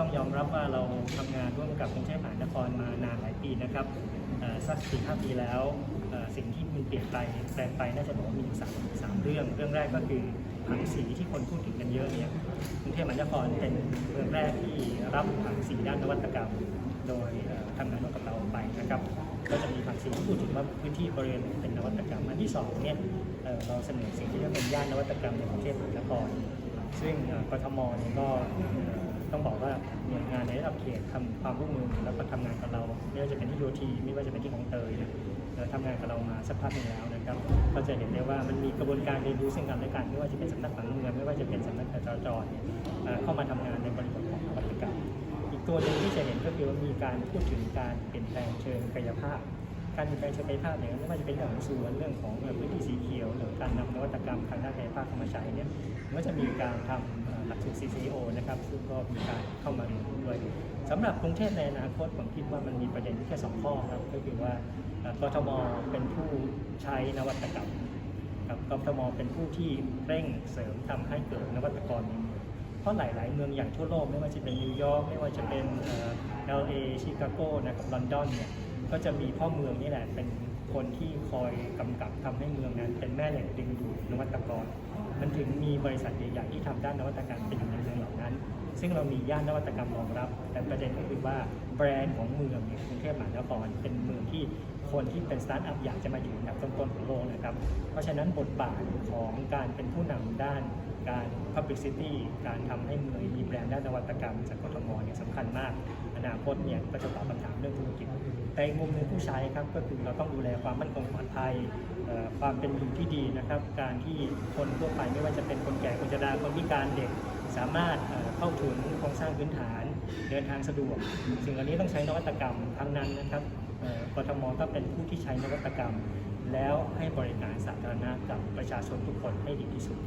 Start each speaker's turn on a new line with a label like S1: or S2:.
S1: ต้องยอมรับว่าเราทำงานร่วมกับกรุงเทพมหานครมานานหลายปีนะครับสักสี่ห้าปีแล้วสิ่งที่มันเปลี่ยนไปแปลงไปน่าจะบอกว่ามีอยู่สามสามเรื่อง เรื่องแรกก็คือผังสีที่คนพูดถึงกันเยอะเนี่ยกรุงเทพมหานครเป็นเมืองแรกที่รับผังสีด้านนวัตกรรม โดยทำงานร่วมกับเราไปนะครับก็จะมีผังสีที่พูดถึงว่าพื้นที่บริเวณเป็นนวัตกรรมอันที่สองเนี่ยเราเสนอสิ่งที่เรียกว่าเป็นย่านนวัตกรรมในกรุงเทพมหานครซึ่งกทมเนี่ยก็ ต้องบอกว่าหน่วยงานในระดับเขตทำความร่วมมือแล้วก็ทำงานกับเราไม่ว่าจะเป็นที่โยทีไม่ว่าจะเป็นที่ของเตยเนี่ยทำงานกับเรามาสักพักหนึงแล้วนะครับ ก็จะเห็นได้ว่ามันมีกระบวนการเรียนรู้ซึ่งกันและกันไม่ว่าจะเป็นสำนักผังเมืองไม่ว่าจะเป็นสำนักจราจรเข้ามาทำงานในบริบทของวัตกรรมอีกตัวหนึ่งที่จะเห็นก็คือว่ามีการพูดถึงการเปลี่ยนแปลงเชิงกายภาพ การเปลี่ยนแปลงเชิงกายภาพเนี่ยไม่ว่าจะเป็นเรื่องของสวนเรื่องของพื้นที่สีเขียวหรือ การนำนวัตกรรมทางด้านกายภาพเข้ามาใช้เนี่ยก็จะมีการทำหลักสูตร CCO นะครับซึ่งก็มีการเข้ามาเรียนรู้ด้วยสำหรับกรุงเทพในอนาคตผมคิดว่ามันมีประเด็นแค่สองข้อครับก็คือว่ากทมเป็นผู้ใช้นวัตกรรมกับกทมเป็นผู้ที่เร่งเสริมทำให้เกิดนวัตกรในเมืองเพราะหลาย ๆ เมืองอย่างทั่วโลกไม่ว่าจะเป็นนิวยอร์กไม่ว่าจะเป็นเอ่อ LA ชิคาโกนะครับลอนดอนเนี่ย ก็จะมีพ่อเมืองนี่แหละเป็นคนที่คอยกำกับทำให้เมืองนั้น เป็นแม่เหล็กดึงดูดนวัตกร มันถึงมีบริษัทใหญ่ๆที่ทำด้านนวัตกรรมเป็นอยู่ในเมืองเหล่านั้น ซึ่งเรามีย่านนวัตกรรมรองรับ แต่ประเด็นก็คือว่าแบรนด์ของเมืองเนี่ยกรุงเทพมหานครเป็นเมืองที่คนที่เป็นสตาร์ทอัพอยากจะมาอยู่อันดับต้นๆของโลกนะครับ เพราะฉะนั้นบทบาทของการเป็นผู้นำด้านการ publicity การทำให้เมืองมีแบรนด์ด้านนวัตกรรมจากกทมเนี่ยสำคัญมาก อนาคตเนี่ยก็จะตอบคำถามเรื่องธุรกิจแต่อีกมุมหนึ่งผู้ใช้ครับก็คือเราต้องดูแลความมั่นคงปลอดภัยความเป็นอยู่ที่ดีนะครับ การที่คนทั่วไปไม่ว่าจะเป็นคนแก่คนชราคนพิการเด็กสามารถเข้าถึงโครงสร้างพื้นฐาน เดินทางสะดวก สิ่งเหล่านี้ต้องใช้นวัตกรรมทั้งนั้นนะครับกทมก็เป็นผู้ที่ใช้นวัตกรรม แล้วให้บริการสาธารณะกับประชาชนทุกคนให้ดีที่สุด